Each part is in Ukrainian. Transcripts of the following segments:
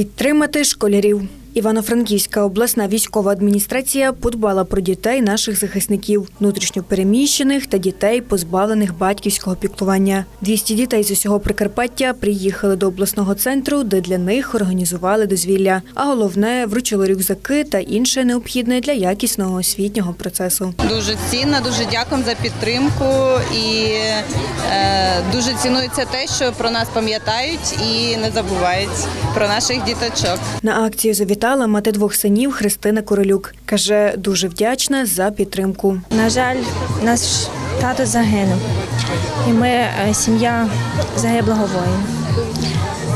Підтримати школярів. Івано-Франківська обласна військова адміністрація подбала про дітей наших захисників, внутрішньопереміщених та дітей, позбавлених батьківського піклування. 200 дітей з усього Прикарпаття приїхали до обласного центру, де для них організували дозвілля. А головне вручили рюкзаки та інше необхідне для якісного освітнього процесу. Дуже цінна, дуже дякуємо за підтримку і дуже цінується те, що про нас пам'ятають і не забувають про наших діточок. На акцію завітала мати двох синів Христина Королюк. Каже, дуже вдячна за підтримку. На жаль, наш тато загинув, і ми е, сім'я загиблого воїна.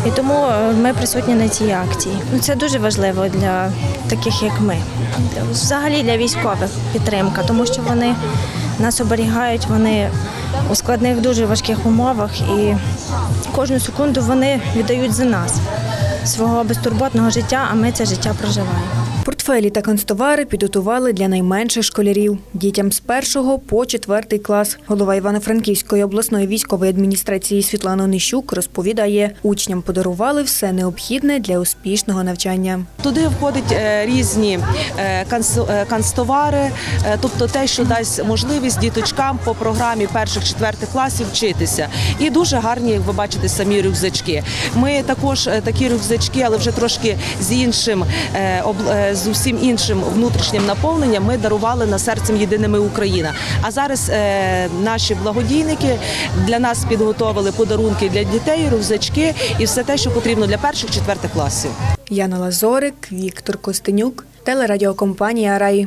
І тому е, ми присутні на цій акції. Ну, Це дуже важливо для таких, як ми. Взагалі для військових підтримка, тому що вони нас оберігають, вони у складних дуже важких умовах і кожну секунду вони віддають за нас свого безтурботного життя, а ми це життя проживаємо. Портфелі та канцтовари підготували для найменших школярів дітям з першого по четвертий клас. Голова Івано-Франківської обласної військової адміністрації Світлана Онищук розповідає, учням подарували все необхідне для успішного навчання. Туди входять е, різні е, е, канцтовари, тобто те, що дасть можливість діточкам по програмі перших четвертих класів вчитися. І дуже гарні, як ви бачите, самі рюкзачки. Ми також такі рюкзачки, але вже трошки з іншим е, е, з усім іншим внутрішнім наповненням. Ми дарували на серцем єдиними Україна. А зараз е, наші благодійники для нас підготовили подарунки для дітей, рюкзачки і все те, що потрібно для перших четвертих класів. Яна Лазорик, Віктор Костенюк, телерадіокомпанія Рай.